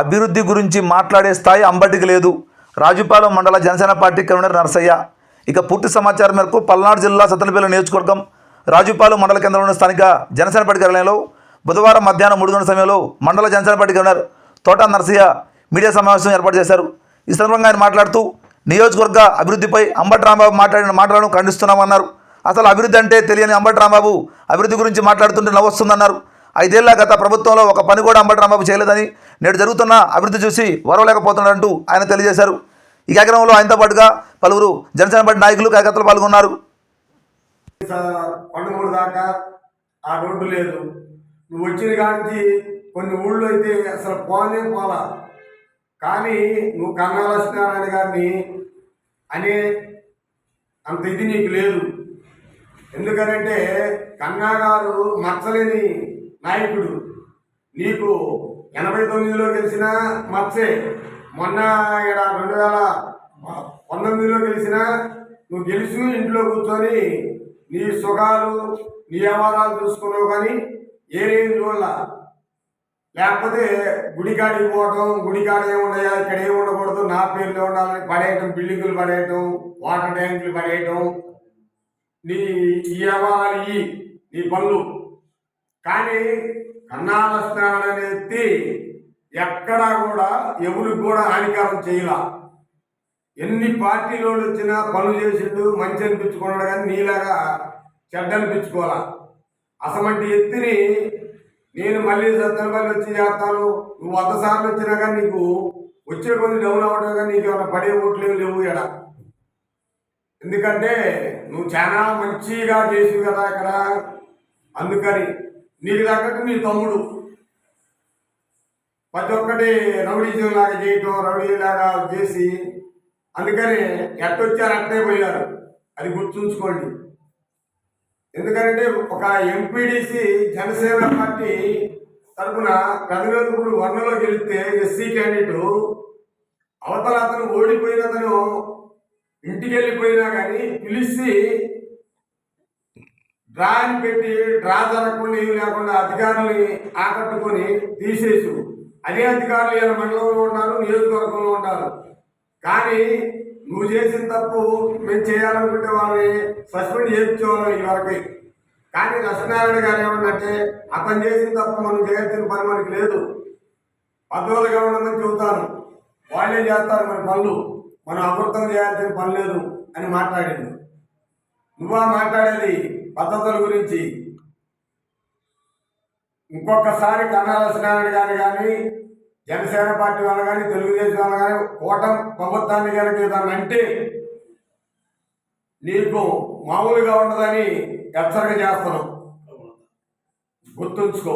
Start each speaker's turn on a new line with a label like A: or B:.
A: అభివృద్ధి గురించి మాట్లాడే స్థాయి అంబటికి లేదు. రాజుపాలెం మండల జనసేన పార్టీ కన్వీనర్ నరసయ్య. ఇక పూర్తి సమాచారం మేరకు పల్నాడు జిల్లా సత్తనపల్లి నియోజకవర్గం రాజుపాలెం మండల కేంద్రంలోని స్థానిక జనసేన పార్టీ కార్యాలయంలో బుధవారం మధ్యాహ్నం మూడు గంటల సమయంలో మండల జనసేన పార్టీ కన్వీనర్ తోట నరసయ్య మీడియా సమావేశం ఏర్పాటు చేశారు. ఈ సందర్భంగా ఆయన మాట్లాడుతూ నియోజకవర్గ అభివృద్ధిపై అంబటి రాంబాబు మాట్లాడిన మాటలను ఖండిస్తున్నామన్నారు. అసలు అభివృద్ధి అంటే తెలియని అంబటి రాంబాబు అభివృద్ధి గురించి మాట్లాడుతుంటే నవ్వొస్తుందన్నారు. ఐదేళ్ళ గత ప్రభుత్వంలో ఒక పని కూడా అంబటి రాంబాబు చేయలేదని నేడు జరుగుతున్న అభివృద్ధి చూసి వరవలేకపోతున్నాడంటూ ఆయన తెలియజేశారు. ఈ కార్యక్రమంలో ఆయనతో పాటుగా పలువురు జనసేన పార్టీ నాయకులు కార్యకర్తలు పాల్గొన్నారు.
B: కొండమూడు దాకా ఆ రోడ్డు లేదు. నువ్వు వచ్చిన కాంచి కొన్ని ఊళ్ళో అయితే అసలు పోనే పోలా. కానీ నువ్వు కన్నా లక్ష్మీనారాయణ గారిని అనే అంత ఇది నీకు లేదు. ఎందుకనంటే కన్నా గారు మచ్చలేని నాయకుడు నీకు ఎనభై తొమ్మిదిలో గెలిచిన మచ్చే మొన్న ఇక్కడ రెండు వేల పంతొమ్మిదిలో గెలిచిన నువ్వు గెలిచి ఇంట్లో కూర్చొని నీ సుఖాలు నీ వ్యవహారాలు చూసుకున్నావు కానీ ఏరేం చూడాల లేకపోతే గుడికాడికి పోవటం గుడికాడ ఏముండయా? ఇక్కడ ఏమి ఉండకూడదు? నా పేరులో ఉండాలని పడేయటం బిల్డింగులు పడేయటం వాటర్ ట్యాంకులు పడేయటం. నీ ఈ వ్యవహారాలు ఈ నీ పనులు. కానీ కన్నాల స్నానం అనేది ఎక్కడా కూడా ఎవరికి కూడా హానికరం చేయలా. ఎన్ని పార్టీలు వచ్చినా పనులు చేసిండు మంచి అనిపించుకున్నాడు కానీ నీలాగా చెడ్డ అనిపించుకోవాలా అసమంటి ఎత్తిని నేను మళ్ళీ సత్తనపల్లి వచ్చి చేస్తాను. నువ్వు వంద సార్లు వచ్చినా కానీ నీకు వచ్చే కొన్ని డౌన్ అవ్వడం కానీ నీకు ఏమైనా పడే ఓట్లేవు లేవు ఎడ. ఎందుకంటే నువ్వు చాలా మంచిగా చేసి కదా ఇక్కడ. అందుకని నీకు తగ్గట్టు నీ తమ్ముడు. ప్రతి ఒక్కటి రౌడీజం లాగా చేయటం రౌడీ లాగా చేసి అందుకని ఎట్టొచ్చారు అట్టే పోయారు. అది గుర్తుంచుకోండి. ఎందుకంటే ఒక ఎంపీడీసీ జనసేన పార్టీ తరఫున ప్రతిరోజు వన్నలో గెలిస్తే ఎస్సీ క్యాండిడేట్ అవతల అతను ఓడిపోయిన అతను ఇంటికి వెళ్ళిపోయినా కానీ పిలిచి డ్రాయింగ్ పెట్టి డ్రా జరగకుండా ఏమి లేకుండా అధికారులని ఆకట్టుకొని తీసేసు. అదే అధికారులు ఇలా మండలంలో ఉంటారు నియోజకవర్గంలో ఉంటారు కానీ నువ్వు చేసిన తప్పు మేము చేయాలనుకుంటే వాళ్ళని సస్పెండ్ చేయించేవాళ్ళం ఈ వరకు. కానీ లక్ష్మీనారాయణ గారు ఏమన్నంటే అతను చేసిన తప్పు మనం చేయాల్సిన పని మనకి లేదు. పద్ధతులుగా ఉండమని చెబుతాను. వాళ్ళే చేస్తారు మన పనులు. మనం అమృతం చేయాల్సిన పని లేదు అని మాట్లాడింది నువ్వా మాట్లాడేది పద్ధతుల గురించి. ఇంకొకసారి కన్నా లక్ష్మీనారాయణ గారు కానీ జనసేన పార్టీ వాళ్ళు కానీ తెలుగుదేశం వాళ్ళు కానీ కూటమి ప్రభుత్వాన్ని కనుక ఏదన్నా అంటే నీకు మామూలుగా ఉండదని హెచ్చరిక చేస్తున్నాం. గుర్తుంచుకో.